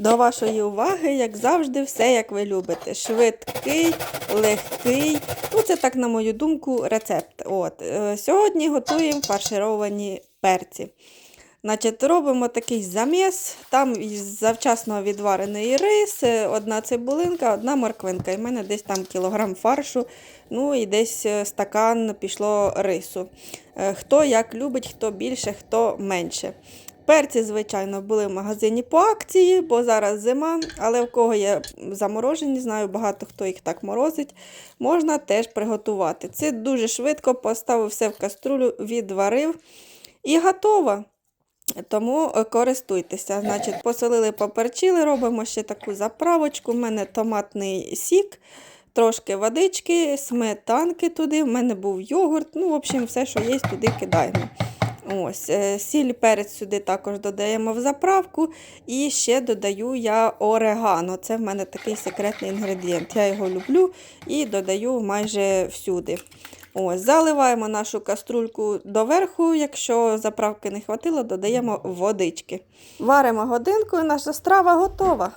До вашої уваги, як завжди, все як ви любите. Швидкий, легкий. Ну, це так, на мою думку, рецепт. От. е, Сьогодні готуємо фаршировані перці. Значить, робимо такий заміс. Там із завчасно відварений рис, е, одна цибулинка, одна морквинка. І в мене десь там кілограм фаршу, ну і десь е, стакан пішло рису. Хто як любить, хто більше, хто менше. Перці, звичайно, були в магазині по акції, бо зараз зима, але в кого є заморожені, знаю, багато хто їх так морозить, можна теж приготувати. Це дуже швидко поставив все в каструлю, відварив і готово. Тому е, користуйтеся. Значить, посолили, поперчили, робимо ще таку заправочку. У мене томатний сік, трошки водички, сметанки туди. У мене був йогурт. Ну, в общем, все, що є, туди кидаємо. Ось, е, Сіль перець сюди також додаємо в заправку. І ще додаю я орегано. Це в мене такий секретний інгредієнт. Я його люблю і додаю майже всюди. Ось, Заливаємо нашу каструльку доверху. Якщо заправки не хватило, додаємо водички. Варимо годинку і наша страва готова.